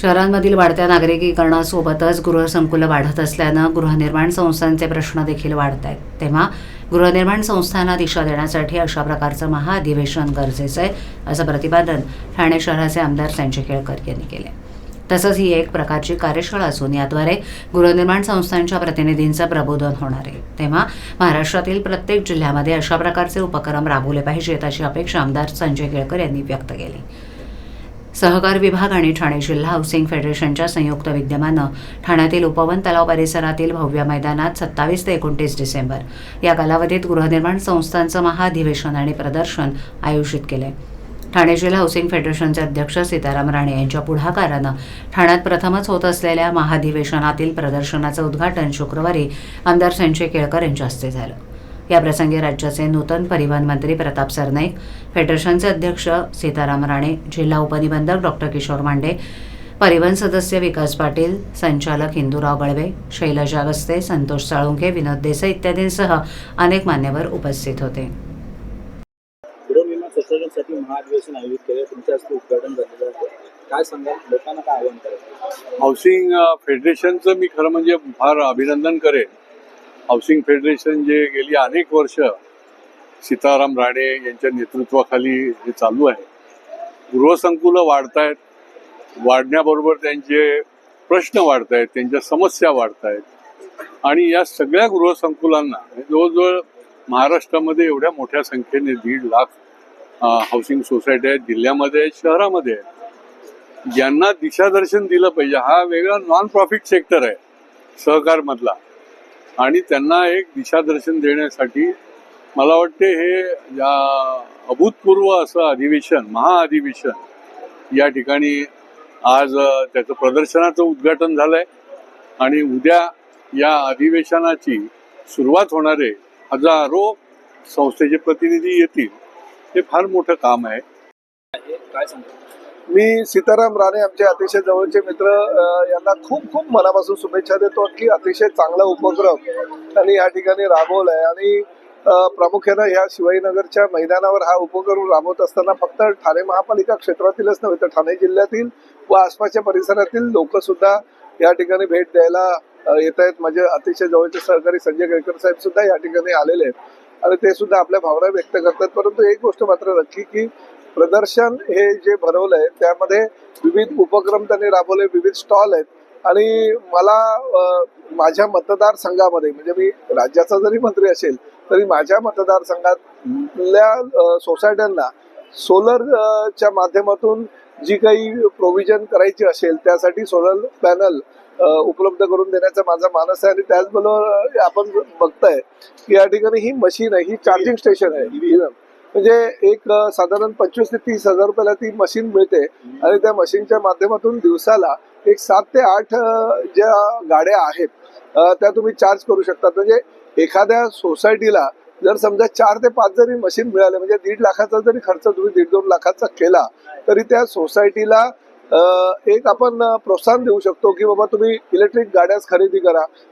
शहरांमधील वाढत्या नागरिकीकरणासोबतच गृहसंकुलं वाढत असल्यानं गृहनिर्माण संस्थांचे प्रश्न देखील वाढत आहेत. तेव्हा गृहनिर्माण संस्थांना दिशा देण्यासाठी अशा प्रकारचं महाअधिवेशन गरजेचं आहे असं प्रतिपादन ठाणे शहराचे आमदार संजय केळकर यांनी केले तसंच ही एक प्रकारची कार्यशाळा असून याद्वारे गृहनिर्माण संस्थांच्या प्रतिनिधींचं प्रबोधन होणार आहे. तेव्हा महाराष्ट्रातील प्रत्येक जिल्ह्यामध्ये अशा प्रकारचे उपक्रम राबवले पाहिजेत अशी अपेक्षा आमदार संजय केळकर यांनी व्यक्त केली. सहकार विभाग आणि ठाणे जिल्हा हाऊसिंग फेडरेशनच्या संयुक्त विद्यमानं ठाण्यातील उपवन तलाव परिसरातील भव्य मैदानात सत्तावीस ते एकोणतीस डिसेंबर या कालावधीत गृहनिर्माण संस्थांचं महाअधिवेशन आणि प्रदर्शन आयोजित केले. ठाणे जिल्हा हाऊसिंग फेडरेशनचे अध्यक्ष सीताराम राणे यांच्या पुढाकारानं ठाण्यात प्रथमच होत असलेल्या महाधिवेशनातील प्रदर्शनाचं उद्घाटन शुक्रवारी आमदार संजय केळकर यांच्या हस्ते झालं. याप्रसंगी राज्याचे नूतन परिवहन मंत्री प्रताप सरनाईक फेडरेशनचे अध्यक्ष सीताराम राणे जिल्हा उपनिबंधक डॉक्टर किशोर मांडे परिवहन सदस्य विकास पाटील संचालक इंदुराव गळवे शैलजा गस्ते संतोष साळुंखे विनोद देसाई इत्यादींसह अनेक मान्यवर उपस्थित होते. गृहनिर्माण संशोधनासाठी महाअधिवेशन आयोजित केले. तुमच्या हस्ते उद्घाटन झालेलं आहे. काय सांगाल? लोकांना काय आवाहन करायचं हाऊसिंग फेडरेशनचं मी खरं म्हणजे फार अभिनंदन करेन. हाऊसिंग फेडरेशन जे गेली अनेक वर्ष सीताराम राणे यांच्या नेतृत्वाखाली हे चालू आहे गृहसंकुलं वाढत आहेत वाढण्याबरोबर त्यांचे प्रश्न वाढत आहेत त्यांच्या समस्या वाढत आहेत आणि या सगळ्या गृहसंकुलांना जवळजवळ महाराष्ट्रामध्ये एवढ्या मोठ्या संख्येने दीड लाख हाऊसिंग सोसायटी आहेत जिल्ह्यामध्ये आहेत शहरामध्ये आहेत. ज्यांना दिशादर्शन दिलं पाहिजे हा वेगळा नॉन प्रॉफिट सेक्टर आहे सहकारमधला. आणि त्यांना एक दिशादर्शन देण्यासाठी मला वाटते हे या अभूतपूर्व असं अधिवेशन महाअधिवेशन या ठिकाणी आज त्याचं प्रदर्शनाचं उद्घाटन झालंय. आणि उद्या या अधिवेशनाची सुरुवात होणारे हजारो संस्थेचे प्रतिनिधी येतील हे फार मोठं काम आहे. काय सांगतो? मी सीताराम राणे आमचे अतिशय जवळचे मित्र यांना खूप खूप मनापासून शुभेच्छा देतो की अतिशय चांगला उपक्रम त्यांनी या ठिकाणी राबवलाय. आणि प्रामुख्यानं ह्या शिवाजीनगरच्या मैदानावर हा उपक्रम राबवत असताना फक्त ठाणे महापालिका क्षेत्रातीलच नव्हे तर ठाणे जिल्ह्यातील व आसपासच्या परिसरातील लोक सुद्धा या ठिकाणी भेट द्यायला येत आहेत माझे अतिशय जवळचे सहकारी संजय केळकर साहेब सुद्धा या ठिकाणी आलेले आहेत. आणि ते सुद्धा आपल्या भावना व्यक्त करतात. परंतु एक गोष्ट मात्र नक्की की प्रदर्शन हे जे भरवलं आहे त्यामध्ये विविध उपक्रम त्यांनी राबवले विविध स्टॉल आहेत. आणि मला माझ्या मतदारसंघामध्ये म्हणजे मी राज्याचा जरी मंत्री असेल तरी माझ्या मतदारसंघातल्या सोसायट्यांना सोलर च्या माध्यमातून जी काही प्रोव्हिजन करायची असेल त्यासाठी सोलर पॅनल उपलब्ध करून देण्याचा माझा मानस आहे. आणि त्याचबरोबर आपण बघताय की या ठिकाणी ही मशीन आहे ही चार्जिंग स्टेशन आहे. म्हणजे एक साधारण पंचवीस ते तीस हजार रुपयाला ती मशीन मिळते. आणि त्या मशीनच्या माध्यमातून दिवसाला एक सात ते आठ ज्या गाड्या आहेत त्या तुम्ही चार्ज करू शकता म्हणजे एखाद्या सोसायटीला जर समजा चार ते पाच जरी मशीन मिळाले म्हणजे दीड लाखाचा जरी खर्च तुम्ही दीड दोन लाखाचा केला तरी त्या सोसायटीला एक आपण प्रोत्साहन देऊ शकतो की बाबा तुम्ही इलेक्ट्रिक गाड्याच खरेदी करा.